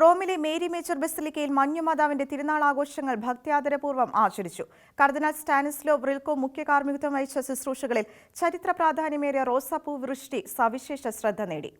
റോമിലെ Mary mature ബസിലിക്കയിൽ മഞ്ഞുമാതാവിന്റെ തിരുനാൾ ആഘോഷങ്ങൾ ഭക്ത്യാദരപൂർവം ആചരിച്ചു. കർദിനാൾ സ്റ്റാനിസ്ലോ ബ്രിൽക്കോ മുഖ്യ കാർമ്മികത്വം വഹിച്ച ശുശ്രൂഷകളിൽ ചരിത്ര പ്രാധാന്യമേറിയ റോസാപ്പൂ വൃഷ്ടി സവിശേഷ ശ്രദ്ധ നേടി.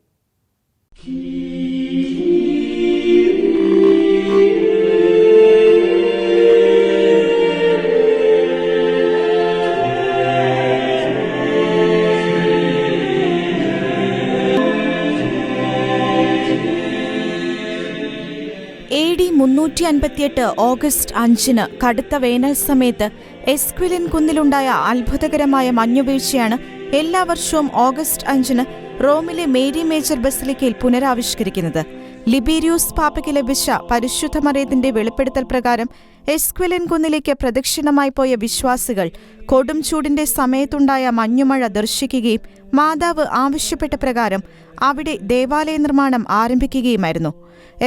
എ ഡി മുന്നൂറ്റി അൻപത്തിയെട്ട് ഓഗസ്റ്റ് അഞ്ചിന് കടുത്ത വേനൽ സമയത്ത് എസ്ക്വിലിൻ കുന്നിലുണ്ടായ അത്ഭുതകരമായ മഞ്ഞുവീഴ്ചയാണ് എല്ലാ വർഷവും ഓഗസ്റ്റ് അഞ്ചിന് റോമിലെ മേരി മേജർ ബസിലിക്കയിൽ പുനരാവിഷ്കരിക്കുന്നത്. ലിബീരിയൂസ് പാപ്പയ്ക്ക് ലഭിച്ച പരിശുദ്ധ മറിയത്തിന്റെ വെളിപ്പെടുത്തൽ പ്രകാരം എസ്ക്വിലിൻ കുന്നിലേക്ക് പ്രദക്ഷിണമായി പോയ വിശ്വാസികൾ കൊടും ചൂടിന്റെ സമയത്തുണ്ടായ മഞ്ഞുമഴ ദർശിക്കുകയും മാതാവ് ആവശ്യപ്പെട്ട പ്രകാരം അവിടെ ദേവാലയ നിർമ്മാണം ആരംഭിക്കുകയുമായിരുന്നു.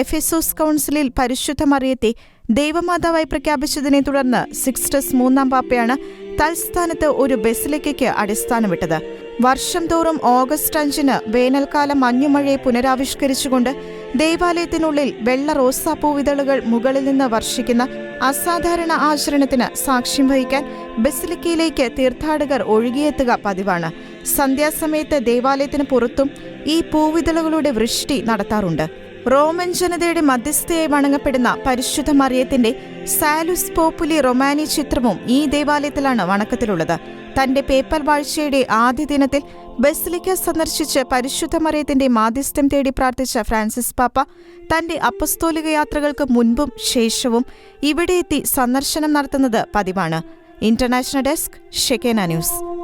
എഫെസോസ് കൗൺസിലിൽ പരിശുദ്ധ മറിയത്തെ ദൈവമാതാവായി പ്രഖ്യാപിച്ചതിനെ തുടർന്ന് സിക്സ്റ്റസ് മൂന്നാം പാപ്പയാണ് തൽസ്ഥാനത്ത് ഒരു ബസിലിക്കയ്ക്ക് അടിസ്ഥാനമിട്ടത്. വർഷം തോറും ഓഗസ്റ്റ് അഞ്ചിന് വേനൽക്കാല മഞ്ഞുമഴയെ പുനരാവിഷ്കരിച്ചുകൊണ്ട് ദേവാലയത്തിനുള്ളിൽ വെള്ള റോസാപ്പൂ വിതളുകൾ മുകളിൽ നിന്ന് വർഷിക്കുന്ന അസാധാരണ ആചരണത്തിന് സാക്ഷ്യം വഹിക്കാൻ ബസിലിക്കയിലേക്ക് തീർത്ഥാടകർ ഒഴുകിയെത്തുക പതിവാണ്. സന്ധ്യാസമയത്ത് ദേവാലയത്തിന് പുറത്തും ഈ പൂവിതളുകളുടെ വൃഷ്ടി നടത്താറുണ്ട്. റോമൻ ജനതയുടെ മധ്യസ്ഥയായി വണങ്ങപ്പെടുന്ന പരിശുദ്ധ മറിയത്തിന്റെ സാലുസ് പോപ്പുലി റൊമാനി ചിത്രവും ഈ ദേവാലയത്തിലാണ് വണക്കത്തിലുള്ളത്. തന്റെ പേപ്പർ വാഴ്ചയുടെ ആദ്യ ദിനത്തിൽ ബസിലിക്ക സന്ദർശിച്ച് പരിശുദ്ധ മറിയത്തിന്റെ മാധ്യസ്ഥം തേടി പ്രാർത്ഥിച്ച ഫ്രാൻസിസ് പാപ്പ തന്റെ അപ്പസ്തോലിക യാത്രകൾക്ക് മുൻപും ശേഷവും ഇവിടെ എത്തി സന്ദർശനം നടത്തുന്നത് പതിവാണ്. International desk Shekinah news.